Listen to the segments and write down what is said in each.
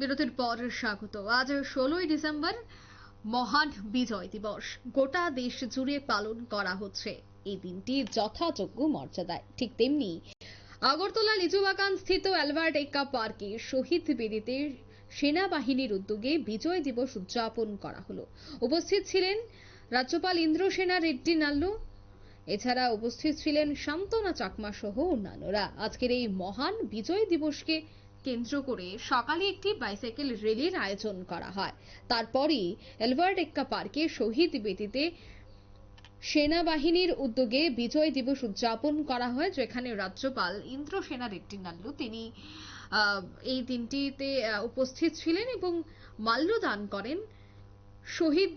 বিরতির পর স্বাগত। আজ ষোলোই ডিসেম্বর, মহান বিজয় দিবস। গোটা দেশ জুড়ে পালন করা হচ্ছে। এই দিনটি যথাযোগ্য মর্যাদায়, ঠিক তেমনি আগরতলা লিচুবাগান স্থিত অ্যালবার্ট এক্কা পার্কে শহীদ বেদিতে সেনাবাহিনীর উদ্যোগে বিজয় দিবস উদযাপন করা হলো। উপস্থিত ছিলেন রাজ্যপাল ইন্দ্রসেনা রেড্ডি নাল্লু। এছাড়া উপস্থিত ছিলেন শান্তনা চাকমা সহ অন্যান্যরা। আজকের এই মহান বিজয় দিবসকে কেন্দ্র করে সকালে একটি বাইসাইকেল র্যালির আয়োজন করা হয়। তারপরই এলবার্ট এক্কা পার্কে শহীদ বেদিতে সেনাবাহিনীর উদ্যোগে বিজয় দিবস উদযাপন করা হয়, যেখানে রাজ্যপাল ইন্দ্রসেনা রেড্ডি নাল্লু। তিনি এই দিনটিতে উপস্থিত ছিলেন এবং মাল্যদান করেন। শহীদ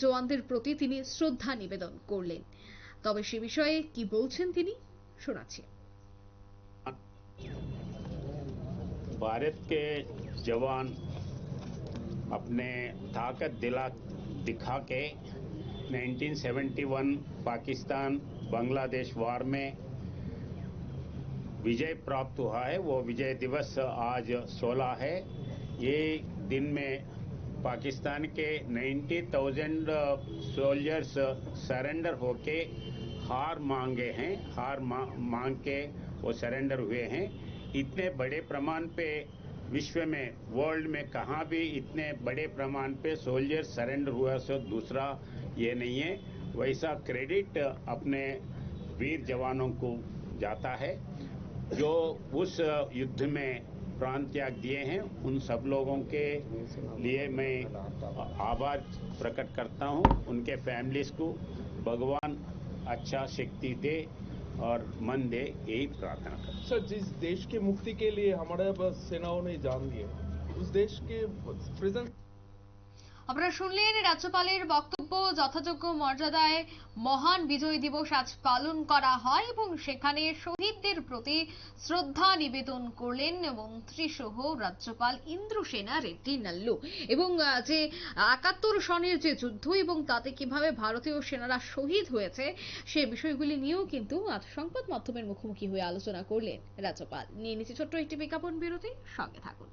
জওয়ানদের প্রতি তিনি শ্রদ্ধা নিবেদন করলেন। তবে সে বিষয়ে কি বলছেন তিনি, শোনাচ্ছি। भारत के जवान अपने ताकत दिला दिखा के 1971 पाकिस्तान बांग्लादेश वार में विजय प्राप्त हुआ है। वो विजय दिवस आज 16 है। ये दिन में पाकिस्तान के 90,000 सोल्जर्स सरेंडर होके हार मांगे हैं। हार मा, मांग के वो सरेंडर हुए हैं। इतने बड़े प्रमाण पे विश्व में वर्ल्ड में कहाँ भी इतने बड़े प्रमाण पे सोल्जर सरेंडर हुआ सो दूसरा ये नहीं है। वैसा क्रेडिट अपने वीर जवानों को जाता है, जो उस युद्ध में प्राण त्याग दिए हैं। उन सब लोगों के लिए मैं आभार प्रकट करता हूँ। उनके फैमिलीज़ को भगवान अच्छा शक्ति दे। और मन दे यही प्रार्थना कर सर, जिस देश के मुक्ति के लिए हमारे सेनाओं ने जान दिए उस देश के प्रेजेंट আপনারা শুনলেন রাজ্যপালের বক্তব্য, যথাযোগ্য মর্যাদায় মহান বিজয় দিবস আজ পালন করা হয় এবং সেখানে শহীদদের প্রতি শ্রদ্ধা নিবেদন করলেন মন্ত্রী সহ রাজ্যপাল ইন্দ্রসেনা রেড্ডি নাল্লু। এবং যে একাত্তর সনের যে যুদ্ধ এবং তাতে কীভাবে ভারতীয় সেনারা শহীদ হয়েছে, সে বিষয়গুলি নিয়েও কিন্তু আজ সংবাদ মাধ্যমের মুখোমুখি হয়ে আলোচনা করলেন রাজ্যপাল। নিয়ে নিচ্ছে ছোট্ট একটি বিজ্ঞাপন বিরতি, সঙ্গে থাকুন।